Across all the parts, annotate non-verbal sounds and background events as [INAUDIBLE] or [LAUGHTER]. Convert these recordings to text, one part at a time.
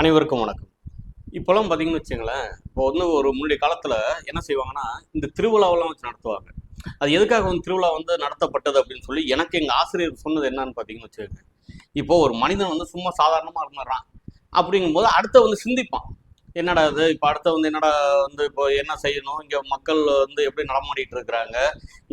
அனைவருக்கும் வணக்கம். இப்போலாம் பார்த்தீங்கன்னு வச்சுங்களேன் இப்போ வந்து ஒரு முன்னாடி காலத்தில் என்ன செய்வாங்கன்னா இந்த திருவிழாவெல்லாம் வச்சு நடத்துவாங்க. அது எதுக்காக வந்து திருவிழா வந்து நடத்தப்பட்டது அப்படின்னு சொல்லி எனக்கு எங்கள் ஆசிரியர் சொன்னது என்னன்னு பார்த்தீங்கன்னு வச்சுக்கோங்க இப்போ ஒரு மனிதன் வந்து சும்மா சாதாரணமாக இருந்துடுறான் அப்படிங்கும்போது அடுத்த வந்து சிந்திப்பான். என்னடா இது? இப்போ அடுத்த வந்து என்னடா வந்து இப்போ என்ன செய்யணும்? இங்கே மக்கள் வந்து எப்படி நடமாடிட்டு இருக்கிறாங்க?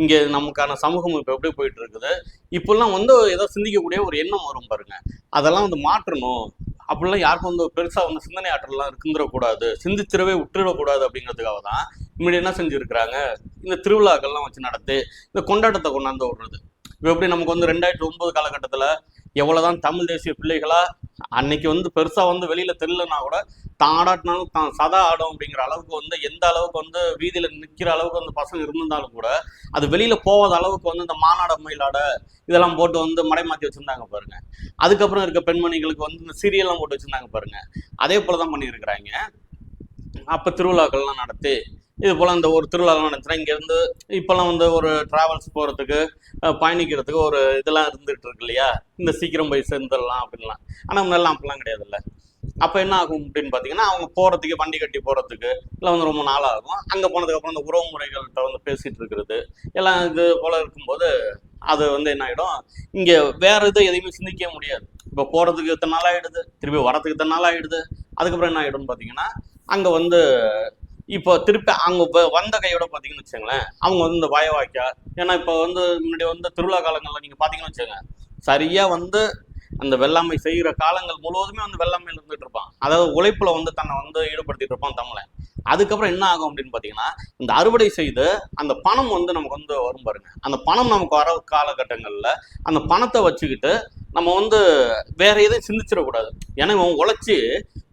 இங்கே நமக்கான சமூகம் இப்போ எப்படி போயிட்டு இருக்குது? இப்போல்லாம் வந்து ஏதோ சிந்திக்கக்கூடிய ஒரு எண்ணம் வரும் பாருங்க. அதெல்லாம் வந்து மாற்றணும். அப்படிலாம் யாருக்கும் வந்து பெருசாக வந்து சிந்தனை ஆற்றலாம் இருக்குந்துடக்கூடாது சிந்திச்சிடவே விட்டுடக்கூடாது அப்படிங்கிறதுக்காக தான் முன்னாடி என்ன செஞ்சுருக்கிறாங்க? இந்த திருவிழாக்கள்லாம் வச்சு நடத்தி இந்த கொண்டாட்டத்தை கொண்டாந்து விடுறது. இப்போ எப்படி நமக்கு வந்து ரெண்டாயிரத்தி ஒன்பது காலகட்டத்தில் எவ்வளோதான் தமிழ் தேசிய பிள்ளைகளா அன்னைக்கு வந்து பெருசாக வந்து வெளியில் தெரியலனா கூட தான் ஆடாட்டினாலும் தான் சதா ஆடும் அப்படிங்கிற அளவுக்கு வந்து எந்த அளவுக்கு வந்து வீதியில் நிற்கிற அளவுக்கு வந்து பசங்க இருந்திருந்தாலும் கூட அது வெளியில் போகாத அளவுக்கு வந்து இந்த மாநாட மயிலாட இதெல்லாம் போட்டு வந்து மடை மாற்றி வச்சுருந்தாங்க பாருங்க. அதுக்கப்புறம் இருக்க பெண்மணிகளுக்கு வந்து இந்த சீரியல்லாம் போட்டு வச்சுருந்தாங்க பாருங்க. அதே போல தான் பண்ணியிருக்கிறாங்க. அப்போ திருவிழாக்கள்லாம் நடத்தி இது போல் இந்த ஒரு திருவிழாலாம் நடந்துச்சுன்னா இங்கேருந்து இப்போல்லாம் வந்து ஒரு ட்ராவல்ஸ் போகிறதுக்கு பயணிக்கிறதுக்கு ஒரு இதெல்லாம் இருந்துகிட்டு இருக்கு இல்லையா? இந்த சீக்கிரம் போய் சேர்ந்துடலாம் அப்படின்லாம். ஆனால் முன்னெல்லாம் அப்படிலாம் கிடையாதுல்ல. அப்போ என்ன ஆகும் அப்படின்னு பார்த்தீங்கன்னா அவங்க போகிறதுக்கு வண்டி கட்டி போகிறதுக்கு இல்லை வந்து ரொம்ப நாள் ஆகும் அங்கே போனதுக்கப்புறம் இந்த உறவு முறைகள்கிட்ட வந்து பேசிகிட்டு இருக்கிறது எல்லாம் இது போல் இருக்கும்போது அது வந்து என்ன ஆகிடும்? இங்கே வேறு இது எதையுமே சிந்திக்கவே முடியாது. இப்போ போகிறதுக்கு இத்தனை நாள் ஆகிடுது திருப்பி வரதுக்கு இத்தனை நாள் ஆகிடுது அதுக்கப்புறம் என்ன ஆகிடும்னு பார்த்தீங்கன்னா அங்கே வந்து இப்போ திருப்பி அவங்க இப்போ வந்த கையோட பார்த்தீங்கன்னு வச்சுங்களேன் அவங்க வந்து இந்த வாய வாய்க்கா ஏன்னா இப்போ வந்து முன்னாடி வந்து திருவிழா காலங்களில் நீங்கள் பார்த்தீங்கன்னு வச்சுங்க சரியாக வந்து அந்த வெள்ளாமை செய்கிற காலங்கள் முழுவதுமே வந்து வெள்ளாமையில் இருந்துட்டு இருப்பான். அதாவது உழைப்புல வந்து தன்னை வந்து ஈடுபடுத்திட்டு இருப்பான் தமிழன். அதுக்கப்புறம் என்ன ஆகும் அப்படின்னு பார்த்தீங்கன்னா இந்த அறுவடை செய்து அந்த பணம் வந்து நமக்கு வந்து வரும் பாருங்க. அந்த பணம் நமக்கு வர காலகட்டங்களில் அந்த பணத்தை வச்சுக்கிட்டு நம்ம வந்து வேற எதுவும் சிந்திச்சிடக்கூடாது. ஏன்னா இவன் உழைச்சி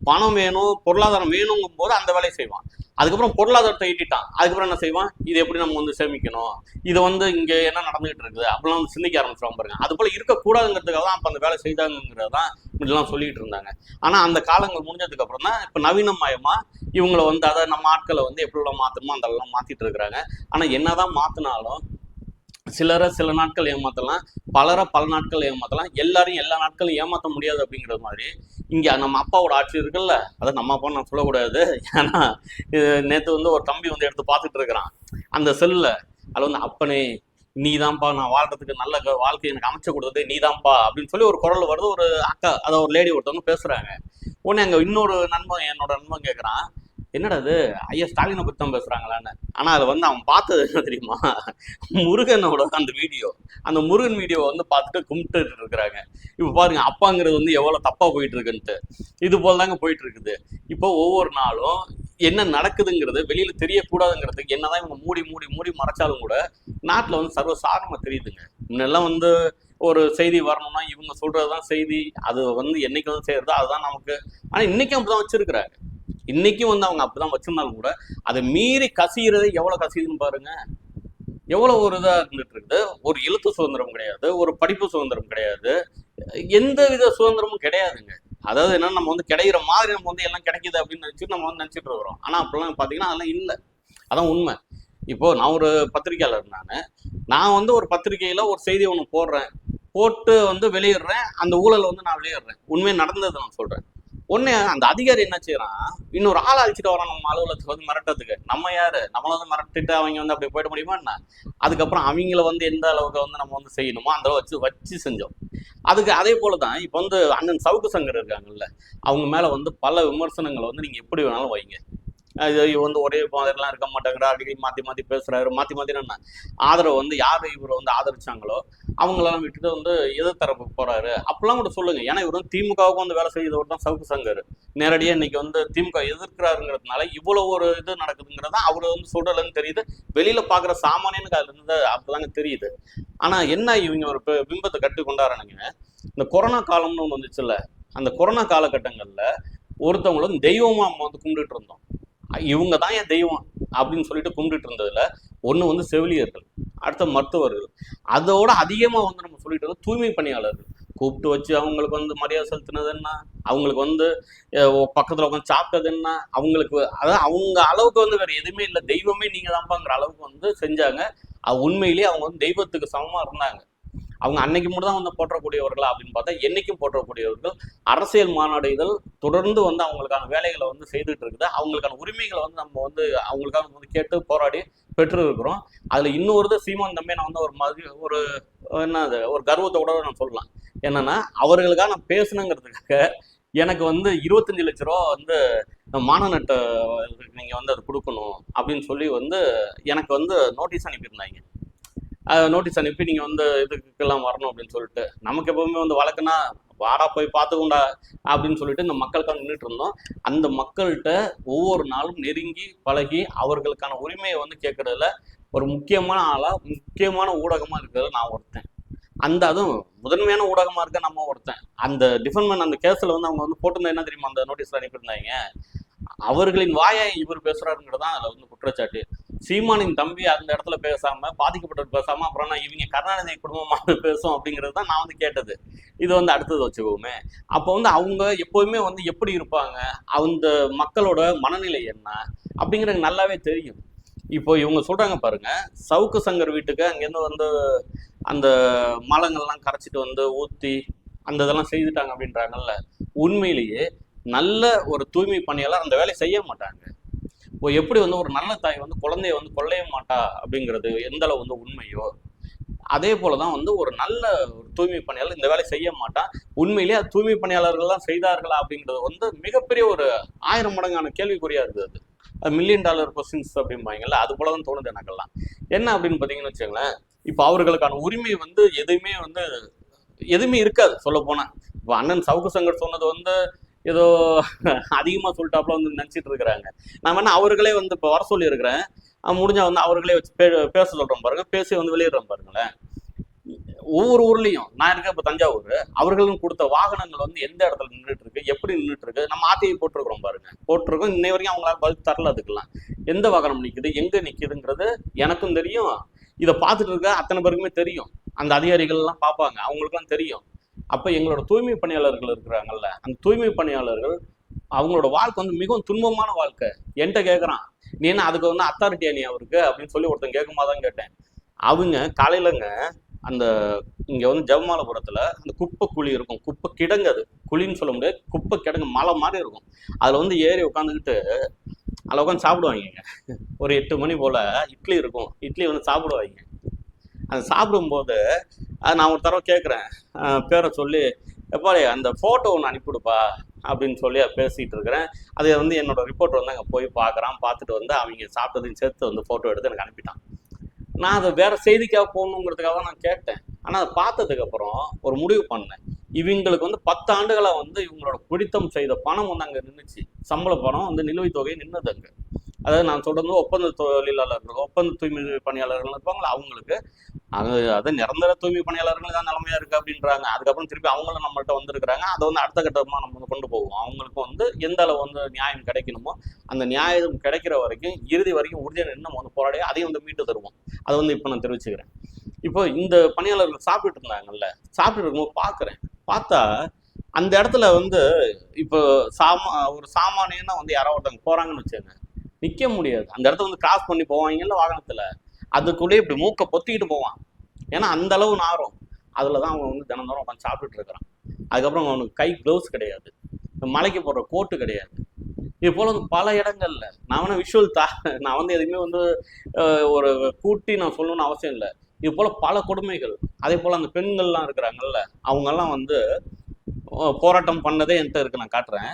பணம் வேணும் பொருளாதாரம் வேணுங்கும் போது அந்த வேலையை செய்வான். அதுக்கப்புறம் பொருளாதாரத்தை ஈட்டிட்டான். அதுக்கப்புறம் என்ன செய்வான்? இது எப்படி நம்ம வந்து சேமிக்கணும்? இது வந்து இங்கே என்ன நடந்துகிட்டு இருக்குது? அப்படிலாம் வந்து சிந்திக்க ஆரம்பிச்சிருவான் பாருங்க. அது போல இருக்கக்கூடாதுங்கிறதுக்காக தான் அப்போ அந்த வேலை செய்தாங்கிறது தான் இப்படிலாம் சொல்லிட்டு இருந்தாங்க. ஆனால் அந்த காலங்கள் முடிஞ்சதுக்கு அப்புறம் தான் இப்போ நவீனமயமாக இவங்களை வந்து அதை நம்ம ஆட்களை வந்து எப்படி மாற்றணுமோ அந்த அளவுலாம் மாற்றிட்டு இருக்கிறாங்க. ஆனால் என்னதான் மாற்றினாலும் சிலரை சில நாட்கள் ஏமாத்தலாம் பலரை பல நாட்கள் ஏமாத்தலாம் எல்லாரையும் எல்லா நாட்களும் ஏமாற்ற முடியாது அப்படிங்கிறது மாதிரி இங்கே நம்ம அப்பாவோட ஆட்சி இருக்குல்ல அதை நம்ம அப்பா நான் சொல்லக்கூடாது. ஏன்னா நேற்று வந்து ஒரு தம்பி வந்து எடுத்து பார்த்துட்டு இருக்கிறான். அந்த செல்லில் அதில் வந்து அப்பனே நீதான்ப்பா நான் வாழ்றதுக்கு நல்ல வாழ்க்கை எனக்கு அமைச்சு கொடுத்தது நீ தான்ப்பா அப்படின்னு சொல்லி ஒரு குரல் வருது. ஒரு அக்கா அதை ஒரு லேடி ஒருத்தவங்க பேசுகிறாங்க உடனே அங்கே இன்னொரு நண்பன் என்னோட நண்பன் கேட்குறான் என்னடா அது ஐயா ஸ்டாலினை பற்றி தான் பேசுகிறாங்களான்னு ஆனால் அதை வந்து அவன் பார்த்தது என்ன தெரியுமா? முருகனோட அந்த வீடியோ. அந்த முருகன் வீடியோவை வந்து பார்த்துட்டு கும்பிட்டு இருக்கிறாங்க. இப்போ பாருங்க அப்பாங்கிறது வந்து எவ்வளோ தப்பாக போயிட்டு இருக்குன்ட்டு இது போல தாங்க போயிட்டு இருக்குது இப்போ ஒவ்வொரு நாளும் என்ன நடக்குதுங்கிறது வெளியில் தெரியக்கூடாதுங்கிறதுக்கு என்னதான் இவங்க மூடி மூடி மூடி மறைச்சாலும் கூட நாட்டில் வந்து சர்வசாதாரணமா தெரியுதுங்க. முன்னெல்லாம் வந்து ஒரு செய்தி வரணும்னா இவங்க சொல்றதுதான் செய்தி. அது வந்து என்னைக்கு வந்து செய்யறதோ அதுதான் நமக்கு. ஆனால் இன்னைக்கும் அப்படிதான் வச்சிருக்கிறாங்க. இன்னைக்கும் வந்து அவங்க அப்படிதான் வச்சிருந்தாலும் கூட அதை மீறி கசிகிறது எவ்வளவு கசியுதுன்னு பாருங்க. எவ்வளவு ஒரு இதாக இருந்துட்டு இருக்குது. ஒரு எழுத்து சுதந்திரம் கிடையாது ஒரு படிப்பு சுதந்திரம் கிடையாது எந்த வித சுதந்திரமும் கிடையாதுங்க. அதாவது என்ன நம்ம வந்து கிடைக்கிற மாதிரி நம்ம வந்து எல்லாம் கிடைக்குது அப்படின்னு நினைச்சு நம்ம வந்து நினச்சிட்டு இருக்கிறோம். ஆனால் அப்படிலாம் பார்த்தீங்கன்னா அதெல்லாம் இல்லை. அதான் உண்மை. இப்போ நான் ஒரு பத்திரிக்கையாளர் நான். நான் வந்து ஒரு பத்திரிகையில் ஒரு செய்தி ஒன்று போடுறேன். போட்டு வந்து வெளியிடுறேன். அந்த ஊழல் வந்து நான் வெளியிடுறேன். உண்மை நடந்ததை நான் சொல்கிறேன் ஒன்று அந்த அதிகாரி என்ன செய்யறான் இன்னொரு ஆள் அழிச்சிட்டு வரான் நம்ம அலுவலகத்துக்கு வந்து மிரட்டத்துக்கு நம்ம யாரு? நம்மள வந்து மிரட்டிட்டு அவங்க வந்து அப்படி போயிட முடியுமா என்ன? அதுக்கப்புறம் அவங்கள வந்து எந்த அளவுக்கு வந்து நம்ம வந்து செய்யணுமோ அந்த வச்சு வச்சு செஞ்சோம். அதுக்கு அதே போல தான் இப்போ வந்து அண்ணன் சவுக்கு சங்கர் இருக்காங்கல்ல அவங்க மேல வந்து பல விமர்சனங்களை வந்து நீங்க எப்படி வேணாலும் வைங்க. இது வந்து ஒரே மாதிரிலாம் இருக்க மாட்டாங்கடா அடிக்கடி மாற்றி மாற்றி பேசுகிறாரு மாற்றி மாற்றி என்ன ஆதரவு வந்து யார் இவரை வந்து ஆதரிச்சாங்களோ அவங்களெல்லாம் விட்டுட்டு வந்து எதிர்த்தரப்புக்கு போகிறாரு அப்பெல்லாம் கூட சொல்லுங்க. ஏன்னா இவர் வந்து திமுகவுக்கு வந்து வேலை செய்தவர் தான் சவுக்கு சங்கர். நேரடியாக இன்னைக்கு வந்து திமுக எதிர்க்கிறாருங்கிறதுனால இவ்வளோ ஒரு இது நடக்குதுங்கிறத அவர் வந்து சொல்றதுன்னு தெரியுது. வெளியில் பார்க்குற சாமானியனுக்கு அதுல இருந்து அப்பதாங்க தெரியுது. ஆனால் என்ன இவங்க ஒரு பிம்பத்தை கட்டி கொண்டாடுறானுங்க? இந்த கொரோனா காலம்னு ஒன்று வந்துச்சுல்ல? அந்த கொரோனா காலகட்டங்களில் ஒருத்தவங்களும் தெய்வமாக நம்ம வந்து கும்பிட்டுட்டு இருந்தோம். இவங்க தான் என் தெய்வம் அப்படின்னு சொல்லிட்டு கும்பிட்டு இருந்ததுல ஒன்று வந்து செவிலியர்கள் அடுத்த மருத்துவர்கள். அதோட அதிகமாக வந்து நம்ம சொல்லிட்டு இருந்தோம் தூய்மை பணியாளர்கள். கூப்பிட்டு வச்சு அவங்களுக்கு வந்து மரியாதை செலுத்தினது என்ன? அவங்களுக்கு வந்து பக்கத்தில் உட்காந்து சாப்பிட்டது என்ன? அவங்களுக்கு அதாவது அவங்க அளவுக்கு வந்து வேறு எதுவுமே இல்லை. தெய்வமே நீங்கள் தான்ப்பாங்கிற அளவுக்கு வந்து செஞ்சாங்க. உண்மையிலேயே அவங்க வந்து தெய்வத்துக்கு சமமாக இருந்தாங்க. அவங்க அன்னைக்கு மட்டும் தான் வந்து போற்றக்கூடியவர்களா அப்படின்னு பார்த்தா என்னைக்கும் போற்றக்கூடியவர்கள் அரசியல் மாநாடுகள் தொடர்ந்து வந்து அவங்களுக்கான வேலைகளை வந்து செய்துட்டு இருக்குது. அவங்களுக்கான உரிமைகளை வந்து நம்ம வந்து அவங்களுக்காக வந்து கேட்டு போராடி பெற்று இருக்கிறோம். அதுல இன்னொரு சீமான் தம்பி நான் வந்து ஒரு மாதிரி ஒரு என்னது ஒரு கர்வத்தோட நான் சொல்லலாம். என்னன்னா அவர்களுக்காக நான் பேசணுங்கிறதுக்காக எனக்கு வந்து இருபத்தஞ்சு லட்ச ரூபா வந்து மானநட்ட நீங்க வந்து அது கொடுக்கணும் அப்படின்னு சொல்லி வந்து எனக்கு வந்து நோட்டீஸ் அனுப்பியிருந்தாங்க. நோட்டீஸ் அனுப்பி நீங்கள் வந்து இதுக்கெல்லாம் வரணும் அப்படின்னு சொல்லிட்டு. நமக்கு எப்பவுமே வந்து வழக்குனா வாடா போய் பார்த்துக்கோண்டா அப்படின்னு சொல்லிட்டு இந்த மக்களுக்காக நின்றுட்டு இருந்தோம். அந்த மக்கள்கிட்ட ஒவ்வொரு நாளும் நெருங்கி பழகி அவர்களுக்கான உரிமையை வந்து கேட்கறதுல ஒரு முக்கியமான ஆளாக முக்கியமான ஊடகமாக இருக்கிறது நான் ஒருத்தன். அந்த அதுவும் முதன்மையான ஊடகமாக இருக்க நம்ம ஒருத்தன். அந்த டிஃபன்மெண்ட் அந்த கேஸில் வந்து அவங்க வந்து போட்டிருந்தா என்ன தெரியுமா அந்த நோட்டீஸில் அனுப்பியிருந்தாங்க? அவர்களின் வாயை இவர் பேசுறாருங்கிறது தான் அதில் வந்து குற்றச்சாட்டு. சீமானின் தம்பி அந்த இடத்துல பேசாம பாதிக்கப்பட்டவர் பேசாம அப்புறம் நான் இவங்க கருணாநிதி குடும்பமாக பேசும் அப்படிங்கிறது தான் நான் வந்து கேட்டது. இது வந்து அடுத்தது வச்சுக்கோமே. அப்போ வந்து அவங்க எப்போதுமே வந்து எப்படி இருப்பாங்க? அந்த மக்களோட மனநிலை என்ன? அப்படிங்கிறது நல்லாவே தெரியும். இப்போ இவங்க சொல்றாங்க பாருங்க சவுக்கு சங்கர் வீட்டுக்கு அங்கேருந்து வந்து அந்த மலங்கள்லாம் கரைச்சிட்டு வந்து ஊத்தி அந்த இதெல்லாம் செய்துட்டாங்க அப்படின்றாங்கல்ல. உண்மையிலேயே நல்ல ஒரு தூய்மை பணியெல்லாம் அந்த வேலையை செய்ய மாட்டாங்க. இப்போ எப்படி வந்து ஒரு நல்ல தாய் வந்து குழந்தைய வந்து கொள்ளைய மாட்டா அப்படிங்கிறது எந்த அளவு வந்து உண்மையோ? அதே போலதான் வந்து ஒரு நல்ல ஒரு தூய்மை பணியாளர் இந்த வேலையை செய்ய மாட்டான் உண்மையிலேயே அது தூய்மை பணியாளர்கள்லாம் செய்தார்களா அப்படிங்கிறது வந்து மிகப்பெரிய ஒரு ஆயிரம் மடங்கான கேள்விக்குறியா இருக்குது அது. அது மில்லியன் டாலர் கொஸ்டின்ஸ் அப்படிம்பாங்கல்ல அது போல தான் தோணுது எனக்கெல்லாம். என்ன அப்படின்னு பார்த்தீங்கன்னு வச்சுங்களேன் இப்போ அவர்களுக்கான உரிமை வந்து எதுவுமே வந்து எதுவுமே இருக்காது சொல்ல போனா இப்போ அண்ணன் சவுக்கு சங்கர் சொன்னது வந்து ஏதோ அதிகமாக சொல்லிட்டாப்புல வந்து நினச்சிட்டு இருக்கிறாங்க. நான் வேணா அவர்களே வந்து இப்போ வர சொல்லியிருக்கிறேன். முடிஞ்சா வந்து அவர்களே வச்சு பே பேச சொல்கிறோம் பாருங்க. பேசி வந்து வெளியிடுறோம் பாருங்களேன். ஒவ்வொரு ஊர்லயும் நான் இருக்கேன் இப்போ தஞ்சாவூர் அவர்களும் கொடுத்த வாகனங்கள் வந்து எந்த இடத்துல நின்றுட்டு இருக்கு எப்படி நின்றுட்டு இருக்கு நம்ம ஆத்தியை போட்டிருக்கிறோம் பாருங்க. போட்டிருக்கோம். இன்னை வரைக்கும் அவங்களால பதில் தரல அதுக்கெல்லாம். எந்த வாகனம் நிற்குது எங்க நிக்குதுங்கிறது எனக்கும் தெரியும். இதை பார்த்துட்டு இருக்க அத்தனை பேருக்குமே தெரியும். அந்த அதிகாரிகள் எல்லாம் பார்ப்பாங்க. அவங்களுக்குலாம் தெரியும். அப்போ எங்களோட தூய்மை பணியாளர்கள் இருக்கிறாங்கல்ல அந்த தூய்மை பணியாளர்கள் அவங்களோட வாழ்க்கை வந்து மிகவும் துன்பமான வாழ்க்கை. என்கிட்ட கேட்குறான் நீ என்ன அதுக்கு வந்து அத்தாரிட்டியா நீ அவருக்கு? அப்படின்னு சொல்லி ஒருத்தன் கேட்கும்போது தான் கேட்டேன். அவங்க காலையிலங்க அந்த இங்கே வந்து ஜவமாலபுரத்தில் அந்த குப்பை குழி இருக்கும். குப்பை கிடங்கு அது. குழின்னு சொல்ல முடியாது. குப்பை கிடங்கு மலை மாதிரி இருக்கும். அதில் வந்து ஏறி உட்காந்துக்கிட்டு அதில் உட்காந்து சாப்பிடுவாங்க. ஒரு எட்டு மணி போல் இட்லி இருக்கும். இட்லி வந்து சாப்பிடுவாங்க. அது சாப்பிடும்போது அது நான் ஒரு தடவை கேட்குறேன். பேரை சொல்லி எப்பாடி அந்த ஃபோட்டோ ஒன்று அனுப்பிவிடுப்பா அப்படின்னு சொல்லி பேசிகிட்டு இருக்கிறேன். அதை வந்து என்னோடய ரிப்போர்ட் வந்து அங்கே போய் பார்க்குறான். பார்த்துட்டு வந்து அவங்க சாப்பிட்டதையும் சேர்த்து வந்து ஃபோட்டோ எடுத்து எனக்கு அனுப்பிட்டான். நான் அதை வேறு செய்திக்காக போகணுங்கிறதுக்காக நான் கேட்டேன். ஆனால் அதை பார்த்ததுக்கப்புறம் ஒரு முடிவு பண்ணேன். இவங்களுக்கு வந்து பத்து ஆண்டுகளாக வந்து இவங்களோட பிடித்தம் செய்த பணம் வந்து அங்கே நின்றுச்சு சம்பள பணம் வந்து நிலுவைத் தொகை நின்றது அங்கே. அதாவது நான் சொல்றது ஒப்பந்த தொழிலாளர்கள் ஒப்பந்த தூய்மை பணியாளர்கள் இருப்பாங்களா? அவங்களுக்கு. அது அது நிரந்தர தூய்மை பணியாளர்கள் தான் நிலைமையா இருக்கு அப்படின்றாங்க. அதுக்கப்புறம் திருப்பி அவங்களும் நம்மள்ட்ட வந்திருக்கிறாங்க. அதை வந்து அடுத்த கட்டமாக நம்ம வந்து கொண்டு போவோம். அவங்களுக்கு வந்து எந்த அளவு வந்து நியாயம் கிடைக்கணுமோ அந்த நியாயம் கிடைக்கிற வரைக்கும் இறுதி வரைக்கும் உறுதியாக இன்னும் வந்து போராடி அதையும் வந்து மீட்டு தருவோம். அதை வந்து இப்போ நான் தெரிவிச்சுக்கிறேன். இப்போ இந்த பணியாளர்கள் சாப்பிட்டு இருந்தாங்கல்ல சாப்பிட்டு இருக்கும்போது பார்க்குறேன். பார்த்தா அந்த இடத்துல வந்து இப்போ சாமா ஒரு சாமானியன்னா வந்து யாரோ ஒருத்தவங்க போறாங்கன்னு வச்சுங்க நிக்க முடியாது. அந்த இடத்த வந்து கிராஸ் பண்ணி போவாங்கல்ல வாகனத்துல. அதுக்குள்ளேயே இப்படி மூக்கை பொத்திக்கிட்டு போவான். ஏன்னா அந்த அளவு நாரும். அதில் தான் அவன் வந்து தினந்தோறும் உட்காந்து சாப்பிட்டுட்டு இருக்கிறான். அதுக்கப்புறம் அவனுக்கு கை க்ளவுஸ் கிடையாது. மலைக்கு போடுற கோட்டு கிடையாது. இது போல வந்து பல இடங்கள்ல. நான் வேணா விஷுவல் தா நான் வந்து எதுவுமே வந்து ஒரு கூட்டி நான் சொல்லணும்னு அவசியம் இல்லை. இது போல பல கொடுமைகள். அதே போல அந்த பெண்கள்லாம் இருக்கிறாங்கல்ல அவங்கெல்லாம் வந்து போராட்டம் பண்ணதே என்கிட்ட இருக்கு. நான் காட்டுறேன்.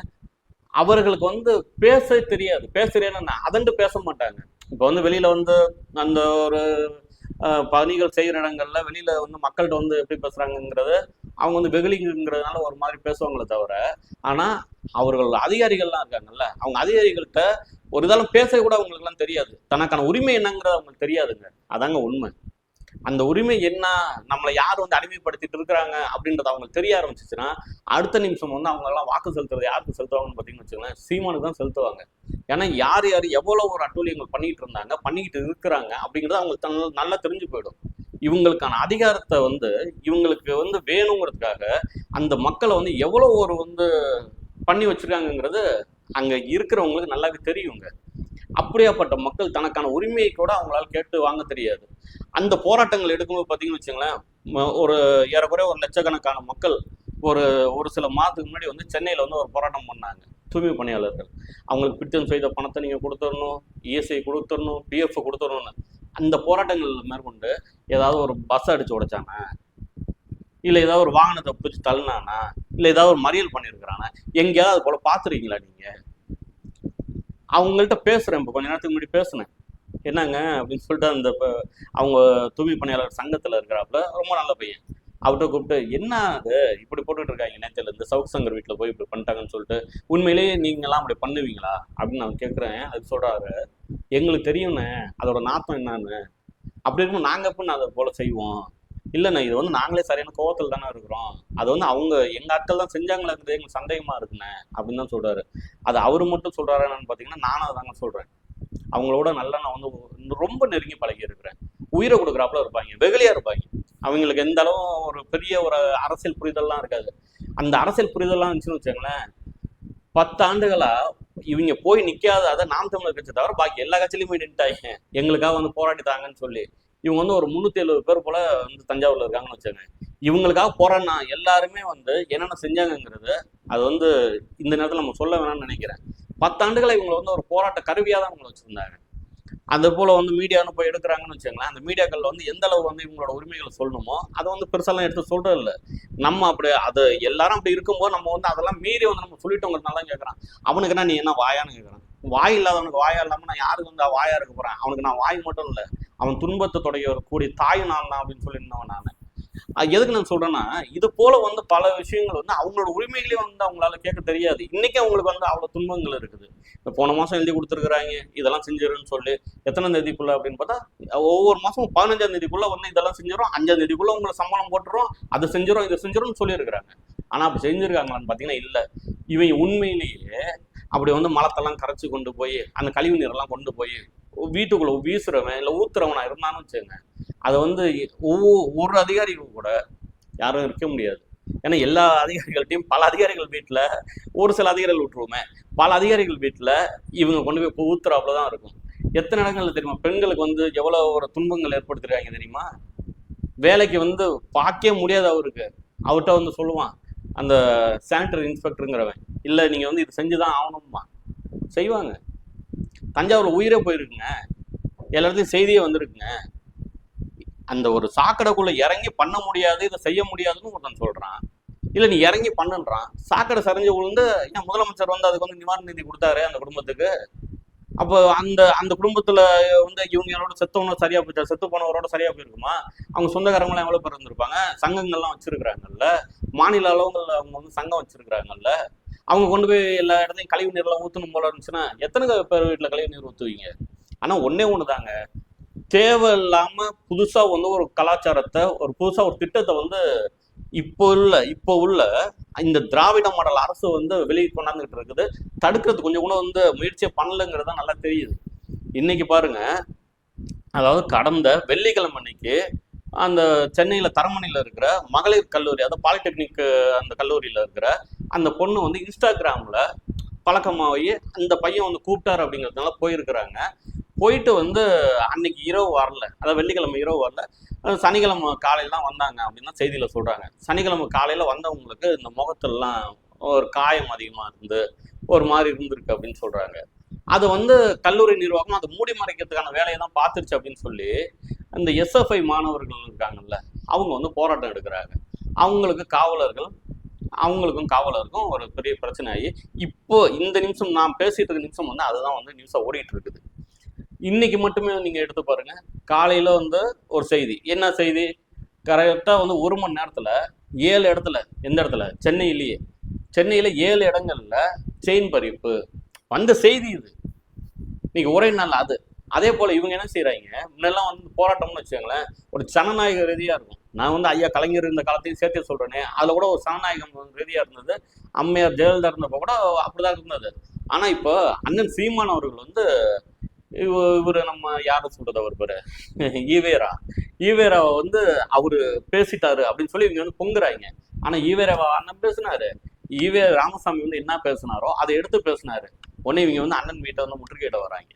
அவர்களுக்கு வந்து பேச தெரியாது. பேச தெரியாதுன்னா அதண்டு பேச மாட்டாங்க. இப்போ வந்து வெளியில வந்து அந்த ஒரு பணிகள் செய்கிற இடங்கள்ல வெளியில வந்து மக்கள்கிட்ட வந்து எப்படி பேசுறாங்கிறது அவங்க வந்து வெகுளிங்கிறதுனால ஒரு மாதிரி பேசுவாங்களே தவிர ஆனா அவர்கள் அதிகாரிகள்லாம் இருக்காங்கல்ல அவங்க அதிகாரிகள்கிட்ட ஒரு இதெல்லாம் பேச கூட அவங்களுக்குலாம் தெரியாது. தனக்கான உரிமை என்னங்கிறது அவங்களுக்கு தெரியாதுங்க. அதாங்க உண்மை. அந்த உரிமை என்ன? நம்மளை யார் வந்து அடிமைப்படுத்திட்டு இருக்கிறாங்க அப்படின்றது அவங்களுக்கு தெரிய ஆரம்பிச்சிச்சுன்னா அடுத்த நிமிஷம் வந்து அவங்க எல்லாம் வாக்கு செலுத்துறது யாருக்கு செலுத்துவாங்கன்னு பார்த்தீங்கன்னு வச்சுக்கோங்களேன் சீமானுக்கு தான் செலுத்துவாங்க. ஏன்னா யார் யார் எவ்வளோ ஒரு அட்டூழியங்கள் பண்ணிட்டு இருந்தாங்க பண்ணிக்கிட்டு இருக்கிறாங்க அப்படிங்கிறது அவங்களுக்கு நல்லா தெரிஞ்சு போயிடும். இவங்களுக்கான அதிகாரத்தை வந்து இவங்களுக்கு வந்து வேணுங்கிறதுக்காக அந்த மக்களை வந்து எவ்வளோ ஒரு வந்து பண்ணி வச்சிருக்காங்கங்கிறது அங்கே இருக்கிறவங்களுக்கு நல்லாவே தெரியுங்க. அப்படியாப்பட்ட மக்கள் தனக்கான உரிமையை கூட அவங்களால கேட்டு வாங்க தெரியாது. அந்த போராட்டங்கள் எடுக்கும்போது பார்த்தீங்கன்னு வச்சுங்களேன் ஒரு ஏறக்குறைய ஒரு லட்சக்கணக்கான மக்கள் ஒரு ஒரு சில மாதத்துக்கு முன்னாடி வந்து சென்னையில் வந்து ஒரு போராட்டம் பண்ணாங்க. தூய்மை பணியாளர்கள். அவங்களுக்கு பிடித்தம் செய்த பணத்தை நீங்கள் கொடுத்துடணும் இஎஸ்ஐ கொடுத்துடணும் பிஎஃப் கொடுத்துடணும்னு. அந்த போராட்டங்கள் மேற்கொண்டு ஏதாவது ஒரு பஸ் அடிச்சு உடைச்சானா? இல்லை ஏதாவது ஒரு வாகனத்தை பிடிச்சி தள்ளினானா? இல்லை ஏதாவது ஒரு மறியல் பண்ணியிருக்கிறானா? எங்கேயாவது அது போல் பார்த்துருக்கீங்களா நீங்கள் அவங்கள்ட்ட பேசுகிறேன் இப்போ. கொஞ்ச நேரத்துக்கு முன்னாடி பேசுனேன். என்னங்க அப்படின்னு சொல்லிட்டு அந்த அவங்க தூய்மை பணியாளர் சங்கத்தில் இருக்கிறாப்புல ரொம்ப நல்ல பையன். அவர்கிட்ட கூப்பிட்டு என்ன அது இப்படி போட்டுட்டு இருக்காங்க நேத்துல இந்த சவுக் சங்கர் வீட்டில் போய் இப்படி பண்ணிட்டாங்கன்னு சொல்லிட்டு உண்மையிலேயே நீங்களாம் அப்படி பண்ணுவீங்களா? அப்படின்னு நான் கேட்குறேன் அது சொல்றாரு எங்களுக்கு தெரியும்ண்ணே அதோட நாத்தம் என்னன்னு. அப்படி இருக்கும் நாங்கள் எப்போ அதை போல செய்வோம்? இல்லைண்ணா இது வந்து நாங்களே சரியான கோவத்தில் தானே இருக்கிறோம். அது வந்து அவங்க எங்க ஆட்கள் தான் செஞ்சாங்களா இருக்குது எங்களுக்கு சந்தேகமா இருக்குண்ணே அப்படின்னு தான் சொல்றாரு. அது அவர் மட்டும் சொல்றாரு என்னன்னு பார்த்தீங்கன்னா நானும் அதாங்க சொல்றேன். அவங்களோட நல்லா நான் வந்து ரொம்ப நெருங்கி பழகி இருக்கிறேன். உயிரை கொடுக்குறாப்புல இருப்பாங்க வெகுளியா இருப்பாங்க. அவங்களுக்கு எந்த அளவு ஒரு பெரிய ஒரு அரசியல் புரிதல்லாம் இருக்காது. அந்த அரசியல் புரிதல்லாம் இருந்துச்சுன்னு வச்சுக்கோங்களேன் பத்து ஆண்டுகளா இவங்க போய் நிற்காத அதை நாம் தமிழர் கட்சி தவிர பாக்கி எல்லா கட்சியிலையும் போய் நின்ட்டாங்க எங்களுக்காக வந்து போராடி தாங்கன்னு சொல்லி. இவங்க வந்து ஒரு முந்நூற்றி எழுபது பேர் போல வந்து தஞ்சாவூரில் இருக்காங்கன்னு வச்சாங்க இவங்களுக்காக போராடினா எல்லாருமே வந்து என்னென்ன செஞ்சாங்கங்கிறது அது வந்து இந்த நேரத்தில் நம்ம சொல்ல வேணாம்னு நினைக்கிறேன். பத்தாண்டுகளை இவங்களை வந்து ஒரு போராட்ட கருவியாக தான் இவங்களை வச்சுருந்தாங்க. அது போல் வந்து மீடியான்னு போய் எடுக்கிறாங்கன்னு வச்சுக்கோங்களேன் அந்த மீடியாக்கள் வந்து எந்த அளவு வந்து இவங்களோட உரிமைகளை சொல்லணுமோ அதை வந்து பெருசாலாம் எடுத்து சொல்கிறது இல்லை நம்ம அப்படி அது எல்லாரும் அப்படி இருக்கும்போது நம்ம வந்து அதெல்லாம் மீறி வந்து நம்ம சொல்லிட்டோங்கிறதுனால தான் கேட்குறான் அவனுக்குன்னா நீ என்ன வாயான்னு கேட்குறான் வாய் இல்லாதவனுக்கு வாயா இல்லாமல் நான் யாருக்கு வந்து வாயா இருக்க போகிறேன் அவனுக்கு நான் வாய் மட்டும் இல்லை. அவன் துன்பத்தை தொடங்கி வரக்கூடிய தாய் நான் தான் அப்படின்னு சொல்லி இருந்தவன் நான். எதுக்கு நான் சொல்றேன்னா இது போல வந்து பல விஷயங்கள் வந்து அவங்களோட உரிமைகளே வந்து அவங்களால கேட்க தெரியாது. இன்னைக்கு அவங்களுக்கு வந்து அவ்வளவு துன்பங்கள் இருக்குது. இப்ப போன மாசம் எழுதி கொடுத்துருக்குறாங்க இதெல்லாம் செஞ்சிருன்னு சொல்லி எத்தனை தேதிக்குள்ள அப்படின்னு பார்த்தா ஒவ்வொரு மாசமும் பதினஞ்சாம் தேதிக்குள்ள வந்து இதெல்லாம் செஞ்சிடும் அஞ்சாம் தேதிக்குள்ள உங்களுக்கு சம்பளம் போட்டுரும் அதை செஞ்சிடும் இதை செஞ்சிடும்னு சொல்லியிருக்கிறாங்க. ஆனா அப்படி செஞ்சிருக்காங்களான்னு பாத்தீங்கன்னா இல்ல. இவன் உண்மையிலேயே அப்படி வந்து மலத்தெல்லாம் கரைச்சு கொண்டு போய் அந்த கழிவு நீரெல்லாம் கொண்டு போய் வீட்டுக்குள்ள வீசுறவன் இல்லை ஊத்துறவனா இருந்தான்னு வச்சுங்க அதை வந்து ஒவ்வொரு ஒரு அதிகாரிகள் கூட யாரும் இருக்க முடியாது. ஏன்னா எல்லா அதிகாரிகள்ட்டையும் பல அதிகாரிகள் வீட்டில் ஒரு சில அதிகாரிகள் விட்டுருவோமே பல அதிகாரிகள் வீட்டில் இவங்க கொண்டு போய் ஊத்துறாப்புல தான் இருக்கும். எத்தனை இடங்கள்ல தெரியுமா? பெண்களுக்கு வந்து எவ்வளோ ஒரு துன்பங்கள் ஏற்படுத்திருக்காங்க தெரியுமா? வேலைக்கு வந்து பார்க்கவே முடியாது அவருக்கு. அவர்கிட்ட வந்து சொல்லுவான். அந்த சானிட்டரி இன்ஸ்பெக்டருங்கிறவன் இல்லை நீங்கள் வந்து இது செஞ்சு தான் ஆகணுமா செய்வாங்க. தஞ்சாவூர் உயிரே போயிருக்குங்க. எல்லா செய்தியே வந்திருக்குங்க. அந்த ஒரு சாக்கடைக்குள்ளே இறங்கி பண்ண முடியாது இதை செய்ய முடியாதுன்னு ஒருத்தன் சொல்கிறான் இல்லை நீ இறங்கி பண்ணுன்றான். சாக்கடை சரிஞ்சு விழுந்து ஏன் முதலமைச்சர் வந்து அதுக்கு வந்து நிவாரண நிதி கொடுத்தாரு அந்த குடும்பத்துக்கு? அப்போ அந்த அந்த குடும்பத்தில் வந்து இவங்களோட செத்தவனோட சரியாக போயிட்டா செத்து போனவரோட சரியாக போயிருக்குமா? அவங்க சொந்தக்காரங்களாம் எவ்வளோ பேர் இருந்திருப்பாங்க? சங்கங்கள்லாம் வச்சுருக்குறாங்கல்ல. மாநில அளவுகளில் அவங்க வந்து சங்கம் வச்சுருக்குறாங்கல்ல. அவங்க கொண்டு போய் எல்லா இடத்துலையும் கழிவு நீர்லாம் ஊற்றணும் போல இருந்துச்சுன்னா எத்தனை பேர் வீட்டில் கழிவு நீர் ஊற்றுவீங்க ஆனால் ஒன்றே ஒன்று தாங்க தேவை இல்லாமல் புதுசாக வந்து ஒரு கலாச்சாரத்தை ஒரு புதுசாக ஒரு திட்டத்தை வந்து இப்போ உள்ள இப்போ உள்ள இந்த திராவிட மாடல் அரசு வந்து வெளியே கொண்டாந்துகிட்டு இருக்குது. தடுக்கிறது கொஞ்சம் கூட வந்து முயற்சியை பண்ணலைங்கிறது தான் நல்லா தெரியுது. இன்னைக்கு பாருங்க அதாவது கடந்த வெள்ளிக்கிழமை அன்னைக்கு அந்த சென்னையில் தரமணியில் இருக்கிற மகளிர் கல்லூரி அதாவது பாலிடெக்னிக் அந்த கல்லூரியில் இருக்கிற அந்த பொண்ணு வந்து இன்ஸ்டாகிராமில் பழக்கமாகி அந்த பையன் வந்து கூப்பிட்டாரு அப்படிங்கிறதுனால போயிருக்கிறாங்க. போயிட்டு வந்து அன்னைக்கு இரவு வரல. அதாவது வெள்ளிக்கிழமை இரவு வரல. சனிக்கிழமை காலையிலாம் வந்தாங்க அப்படின்னு தான் சொல்கிறாங்க சனிக்கிழமை காலையில் வந்தவங்களுக்கு இந்த முகத்திலலாம் ஒரு காயம் அதிகமாக இருந்து ஒரு மாதிரி இருந்திருக்கு அப்படின்னு சொல்கிறாங்க அது வந்து கல்லூரி நிர்வாகம் அதை மூடி மறைக்கிறதுக்கான வேலையை தான் பார்த்துருச்சு அப்படின்னு சொல்லி அந்த எஸ்எஃப்ஐ மாணவர்கள் இருக்காங்கல்ல அவங்க வந்து போராட்டம் எடுக்கிறாங்க. அவங்களுக்கு காவலர்கள் அவங்களுக்கும் காவலருக்கும் ஒரு பெரிய பிரச்சனை ஆகி இப்போ இந்த நிமிஷம் நான் பேசிட்டு இருக்க நிமிஷம் வந்து அதுதான் வந்து நியூஸா ஓடிட்டு இருக்குது. இன்னைக்கு மட்டுமே நீங்க எடுத்து பாருங்க காலையில வந்து ஒரு செய்தி. என்ன செய்தி? கரெக்டா வந்து ஒரு மணி நேரத்துல ஏழு இடத்துல எந்த இடத்துல? சென்னையிலேயே. சென்னையில ஏழு இடங்கள்ல செயின் பறிப்பு. வந்த செய்தி இது. இன்னைக்கு ஒரே நாள் அது. அதே போல இவங்க என்ன செய்யறாங்க முன்னெல்லாம் வந்து போராட்டம்னு வச்சுக்கோங்களேன் ஒரு ஜனநாயக ரீதியா இருக்கும். நான் வந்து ஐயா கலைஞர் இருந்த காலத்தையும் சேர்த்து சொல்றேனே. அதுல கூட ஒரு ஜனநாயகம் ரீதியா இருந்தது. அம்மையார் ஜெயலலிதா இருந்தப்போ கூட அப்படிதான் இருந்தது. ஆனா இப்போ அண்ணன் சீமான் அவர்கள் வந்து இவர் நம்ம யாரை சொல்றது அவர் பேரு? [LAUGHS] ஈவேரா. ஈவேராவை வந்து அவரு பேசிட்டாரு அப்படின்னு சொல்லி இவங்க வந்து பொங்குறாங்க. ஆனா ஈவேராவா அண்ணன் பேசினாரு. ஈவே ராமசாமி வந்து என்ன பேசினாரோ அதை எடுத்து பேசினாரு. உடனே இவங்க வந்து அண்ணன் வீட்டை வந்து முற்றுகையிட வராங்க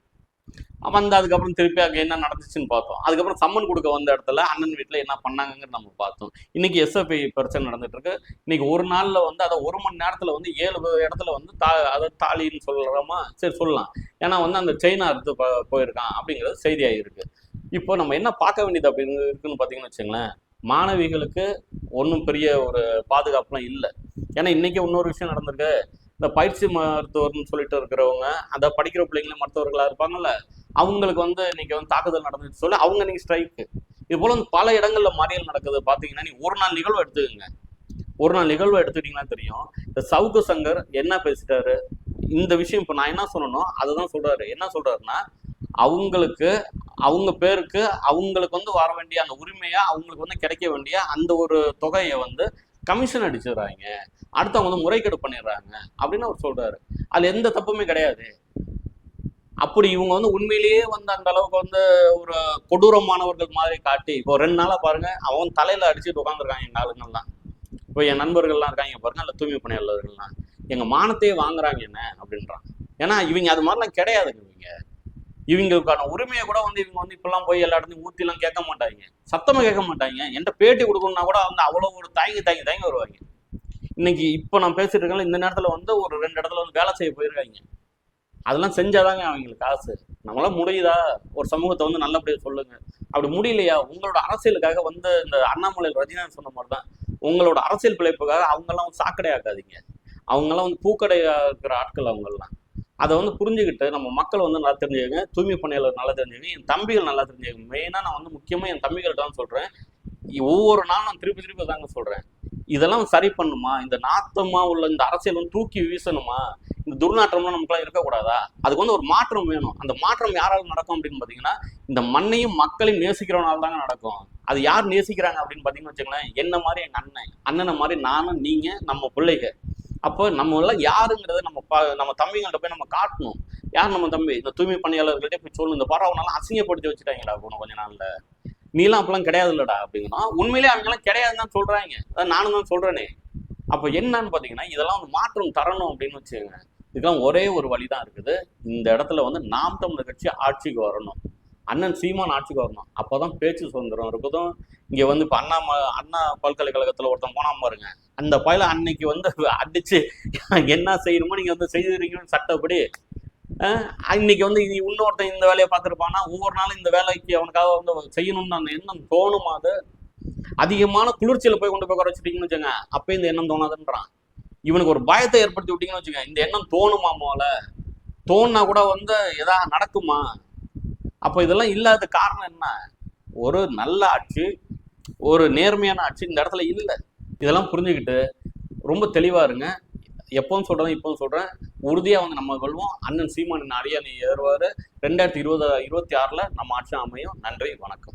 வந்து அதுக்கப்புறம் திருப்பி அங்கே என்ன நடந்துச்சுன்னு பார்த்தோம். அதுக்கப்புறம் சம்மன் கொடுக்க வந்த இடத்துல அண்ணன் வீட்டில் என்ன பண்ணாங்கன்னு நம்ம பார்த்தோம். இன்னைக்கு எஸ்எஃப்ஐ பிரச்சனை நடந்துட்டு இருக்கு இன்னைக்கு ஒரு நாளில் வந்து அதை ஒரு மணி நேரத்தில் வந்து ஏழு இடத்துல வந்து தா அதை தாலின்னு சொல்கிறோமா சரி சொல்லலாம். ஏன்னா வந்து அந்த செயினா அறுத்து போயிருக்கான் அப்படிங்கிறது செய்தியாக இருக்கு இப்போ நம்ம என்ன பார்க்க வேண்டியது அப்படின்னு இருக்குன்னு பார்த்தீங்கன்னு வச்சுங்களேன் மாணவிகளுக்கு ஒன்றும் பெரிய ஒரு பாதுகாப்புலாம் இல்லை. ஏன்னா இன்னைக்கு இன்னொரு விஷயம் நடந்திருக்கு. இந்த பயிற்சி மருத்துவர்னு சொல்லிட்டு இருக்கிறவங்க அதை படிக்கிற பிள்ளைங்களும் மருத்துவர்களாக இருப்பாங்கல்ல. அவங்களுக்கு வந்து இன்னைக்கு வந்து தாக்குதல் நடந்துச்சு சொல்லி அவங்க இன்னைக்கு ஸ்ட்ரைக்கு இது போல வந்து பல இடங்கள்ல மறியல் நடக்குது. பாத்தீங்கன்னா நீ ஒரு நாள் நிகழ்வு எடுத்துக்கங்க. ஒரு நாள் நிகழ்வு எடுத்துக்கிட்டீங்கன்னா தெரியும். இந்த சவுக்கு சங்கர் என்ன பேசிட்டாரு? இந்த விஷயம் இப்போ நான் என்ன சொல்லணும்? அதுதான் சொல்றாரு. என்ன சொல்றாருன்னா அவங்களுக்கு அவங்க பேருக்கு அவங்களுக்கு வந்து வர வேண்டிய அந்த உரிமையா அவங்களுக்கு வந்து கிடைக்க வேண்டிய அந்த ஒரு தொகையை வந்து கமிஷன் அடிச்சிடுறாங்க. அடுத்தவங்க வந்து முறைகேடு பண்ணிடுறாங்க அப்படின்னு அவர் சொல்றாரு. அதுல எந்த தப்புமே கிடையாது. அப்படி இவங்க வந்து உண்மையிலேயே வந்து அந்த அளவுக்கு வந்து ஒரு கொடூரமானவர்கள் மாதிரி காட்டி இப்போ ரெண்டு நாளா பாருங்க அவன் தலையில அடிச்சுட்டு உட்காந்துருக்காங்க எங்க ஆளுங்கள்லாம். இப்போ என் நண்பர்கள்லாம் இருக்காங்க பாருங்க இல்லை தூய்மை பணியாளர்கள்லாம். எங்க மானத்தையே வாங்குறாங்க என்ன அப்படின்றான். ஏன்னா இவங்க அது மாதிரிலாம் கிடையாதுங்க இவங்க. இவங்களுக்கான உரிமையை கூட வந்து இவங்க வந்து இப்பெல்லாம் போய் எல்லா இடத்துலையும் ஊத்திலாம் கேட்க மாட்டாங்க. சத்தமா கேட்க மாட்டாங்க. என்கிட்ட பேட்டி கொடுக்கணும்னா கூட வந்து அவ்வளோ ஒரு தயங்கி தயங்கி தயங்கி வருவாங்க. இன்னைக்கு இப்போ நான் பேசிட்டு இருக்கேன் இந்த நேரத்துல வந்து ஒரு ரெண்டு இடத்துல வந்து வேலை செய்ய போயிருக்காங்க. அதெல்லாம் செஞ்சாதாங்க அவங்களுக்கு காசு நம்மளாம் முடியுதா? ஒரு சமூகத்தை வந்து நல்லபடியாக சொல்லுங்க. அப்படி முடியலையா? உங்களோட அரசியலுக்காக வந்து இந்த அண்ணாமலை ரஜினிகாந்த் சொன்ன மாதிரி தான் உங்களோட அரசியல் பிழைப்புக்காக அவங்கெல்லாம் வந்து சாக்கடை ஆக்காதீங்க. அவங்கெல்லாம் வந்து பூக்கடையாக இருக்கிற ஆட்கள் அவங்கெல்லாம். அதை வந்து புரிஞ்சுக்கிட்டு நம்ம மக்கள் வந்து நல்லா தெரிஞ்சுக்கங்க. தூய்மை பணியாளர் நல்லா தெரிஞ்சுக்கங்க. என் தம்பிகள் நல்லா தெரிஞ்சுக்கங்க. மெயினாக நான் வந்து முக்கியமாக என் தம்பிகள்கிட்ட தான் சொல்கிறேன் ஒவ்வொரு நாளும் நான் திருப்பி திருப்பி தாங்க சொல்கிறேன் இதெல்லாம் சரி பண்ணுமா? இந்த நாத்தமா உள்ள இந்த அரசியல் வந்து தூக்கி வீசணுமா? இந்த துர்நாற்றம்லாம் நமக்குலாம் இருக்கக்கூடாதா அதுக்கு வந்து ஒரு மாற்றம் வேணும். அந்த மாற்றம் யாரால் நடக்கும் அப்படின்னு பார்த்தீங்கன்னா இந்த மண்ணையும் மக்களையும் நேசிக்கிறவனால தாங்க நடக்கும். அது யார் நேசிக்கிறாங்க அப்படின்னு பார்த்தீங்கன்னு வச்சுக்கோங்களேன் என்ன மாதிரி எங்கள் அண்ணன்? அண்ணனை மாதிரி நானும் நீங்கள் நம்ம பிள்ளைங்க. அப்போ நம்ம எல்லாம் யாருங்கிறத நம்ம பா நம்ம தம்பிங்கள்ட்ட போய் நம்ம காட்டணும். யார் நம்ம தம்பி? இந்த தூய்மை பணியாளர்கள்ட்டே போய் சொல்லணும் இந்த பாரு அவனால அசிங்கப்படுத்தி வச்சுட்டாங்களா போன கொஞ்ச நாளில்? நீலாம் அப்பெல்லாம் கிடையாது இல்லடா அப்படிங்கன்னா உண்மையிலேயே அவங்கெல்லாம் கிடையாதுன்னு தான் சொல்றாங்க. அதான் நானும் தான் சொல்றேனே. அப்போ என்னன்னு பார்த்தீங்கன்னா இதெல்லாம் வந்து மாற்றம் தரணும் அப்படின்னு வச்சுக்கோங்க. இதுக்கெல்லாம் ஒரே ஒரு வழி தான் இருக்குது. இந்த இடத்துல வந்து நாம் தமிழர் கட்சி ஆட்சிக்கு வரணும். அண்ணன் சீமான் ஆட்சிக்கு வரணும். அப்போதான் பேச்சு சுதந்திரம் இருக்குதும். இங்கே வந்து இப்போ அண்ணா ம- அண்ணா பல்கலைக்கழகத்தில் ஒருத்தன் போனா பாருங்க. அந்த பயில அன்னைக்கு வந்து அடிச்சு என்ன செய்யணுமோ நீங்கள் வந்து செய்திருக்கீங்கன்னு சட்டப்படி இன்னைக்கு வந்து இன்னொருத்தன் இந்த வேலையை பார்த்துருப்பானா ஒவ்வொரு நாளும் இந்த வேலைக்கு அவனுக்காக வந்து செய்யணும்னு அந்த எண்ணம் தோணுமா அது? அதிகமான குளிர்ச்சியில போய் கொண்டு போய் குறை வச்சுட்டீங்கன்னு வச்சுங்க அப்போ இந்த எண்ணம் தோணாதுன்றான். இவனுக்கு ஒரு பயத்தை ஏற்படுத்தி விட்டீங்கன்னு வச்சுங்க இந்த எண்ணம் தோணுமா மோல தோணுனா கூட வந்து எதா நடக்குமா? அப்போ இதெல்லாம் இல்லாத காரணம் என்ன? ஒரு நல்ல ஆட்சி ஒரு நேர்மையான ஆட்சி இந்த இடத்துல இல்லை. இதெல்லாம் புரிஞ்சுக்கிட்டு ரொம்ப தெளிவாக இருங்க. எப்பவும் சொல்கிறேன் இப்போவும் சொல்றேன். உறுதியாக வந்து நம்ம கொள்வோம் அண்ணன் சீமானின் நீ ஏறுவார். ரெண்டாயிரத்தி இருபது இருபத்தி ஆறுல நம்ம ஆட்சி அமையும். நன்றி வணக்கம்.